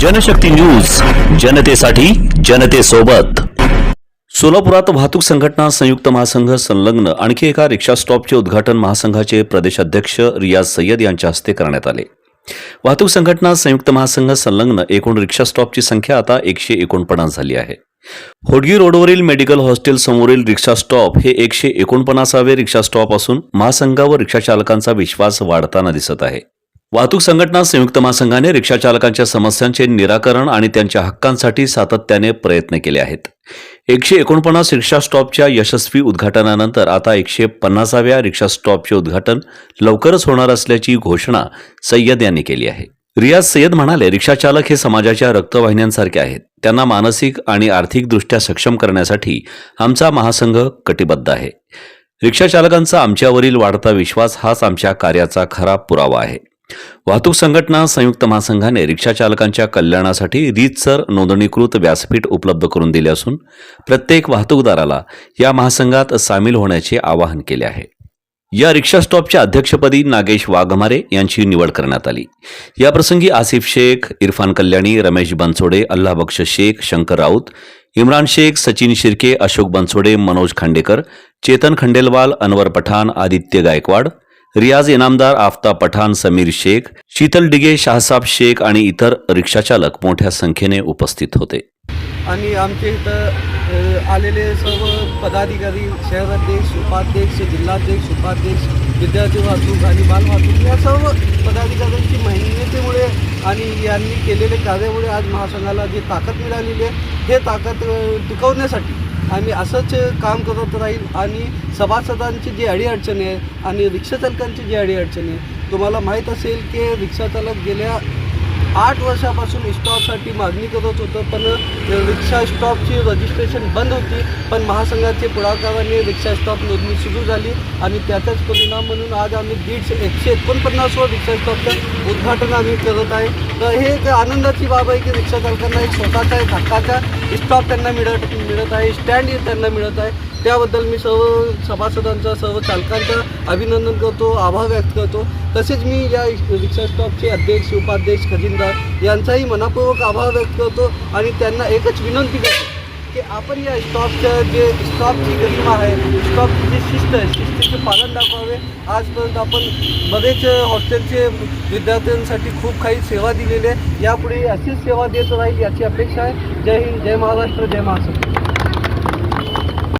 Janshakti news जनतेसाठी जनतेसोबत. सोलापुरात वाहतूक संघटना संयुक्त महासंघ संलग्न आणखी एका रिक्षा स्टॉपचे उद्घाटन महासंघाचे प्रदेशाध्यक्ष रियाज सय्यद यांच्या हस्ते करण्यात आले. वाहतूक संघटना संयुक्त महासंघ संलग्न एकूण रिक्षा स्टॉपची संख्या आता एकशे एकोणपन्नास झाली आहे. होडगी रोडवरील मेडिकल हॉस्टेल समोरील रिक्षा स्टॉप हे एकशे एकोणपन्नासावे रिक्षा स्टॉप असून महासंघावर रिक्षा चालकांचा विश्वास वाढताना दिसत आहे. वाहतूक संघटना संयुक्त महासंघाने रिक्षा चालकांच्या समस्यांचे निराकरण आणि त्यांच्या हक्कांसाठी सातत्याने प्रयत्न केले आहेत. एकशे एकोणपन्नास रिक्षा स्टॉपच्या यशस्वी उद्घाटनानंतर आता एकशे पन्नासाव्या रिक्षा स्टॉपचे उद्घाटन लवकरच होणार असल्याची घोषणा सय्यद यांनी केली आहे. रियाज सय्यद म्हणाले रिक्षा चालक हे समाजाच्या रक्तवाहिन्यांसारखे आहेत. त्यांना मानसिक आणि आर्थिकदृष्ट्या सक्षम करण्यासाठी आमचा महासंघ कटिबद्ध आहे. रिक्षा चालकांचा आमच्यावरील वाढता विश्वास हाच आमच्या कार्याचा खरा पुरावा आहे. वाहतूक संघटना संयुक्त महासंघाने रिक्षा चालकांच्या कल्याणासाठी रीतसर नोंदणीकृत व्यासपीठ उपलब्ध करून दिले असून प्रत्येक वाहतूकदाराला या महासंघात सामील होण्याचे आवाहन केले आहे. या रिक्षा स्टॉपच्या अध्यक्षपदी नागेश वाघमारे यांची निवड करण्यात आली. याप्रसंगी आसिफ शेख इरफान कल्याणी रमेश बनसोडे अल्लाबक्ष शेख शंकर राऊत इम्रान शेख सचिन शिर्के अशोक बनसोडे मनोज खांडेकर चेतन खंडेलवाल अनवर पठाण आदित्य गायकवाड रियाज इनामदार आफताब पठाण समीर शेख शीतल डिगे शाहसाब शेख आणि इतर रिक्षाचालक मोठ्या संख्येने उपस्थित होते. आणि आमच्या इथं आलेले सर्व पदाधिकारी शहराध्यक्ष उपाध्यक्ष जिल्हाध्यक्ष उपाध्यक्ष विद्यार्थी वाहतूक आणि बाल वाहतूक या सर्व पदाधिकाऱ्यांची मेहनतीमुळे आणि यांनी केलेल्या कार्यामुळे आज महासंघाला जी ताकद मिळालेली आहे हे ताकद टिकवण्यासाठी आम्ही असंच काम करत राहील आणि सभासदांची जी अडीअडचणी आहे आणि रिक्षाचालकांची जी अडीअडचणी आहे तुम्हाला माहीत असेल की रिक्षाचालक गेल्या आठ वर्षापासून स्टॉपसाठी मागणी करत होतं पण रिक्षा स्टॉपची रजिस्ट्रेशन बंद होती. पण महासंघाचे पुढाकाराने रिक्षा स्टॉप नोंदणी सुरू झाली आणि त्याचाच परिणाम म्हणून आज आम्ही दीडशे एकशे एकोणपन्नासवर रिक्षा स्टॉपचं उद्घाटन आम्ही करत आहे. तर हे एक आनंदाची बाब आहे की रिक्षा चालकांना एक स्वतःचा एक हक्काचा स्टॉप त्यांना मिळत मिळत आहे. स्टँड त्यांना मिळत आहे. त्याबद्दल मी सर्व सभासदांचा सर्व चालकांचा अभिनंदन करतो आभार व्यक्त करतो. तसेच मी या रिक्षा स्टॉपचे अध्यक्ष उपाध्यक्ष खजिनदार यांचाही मनापूर्वक आभार व्यक्त करतो आणि त्यांना एकच विनंती करतो की आपण या स्टॉपचं जे स्टॉपची गरिमा आहे स्टॉपची जी शिस्त आहे शिस्तीचे पालन दाखवावे. आजपर्यंत आपण बरेच हॉस्टेलचे विद्यार्थ्यांसाठी खूप काही सेवा दिलेली आहे. यापुढे अशीच सेवा देत राहील याची अपेक्षा आहे. जय हिंद जय महाराष्ट्र जय महाराष्ट्र.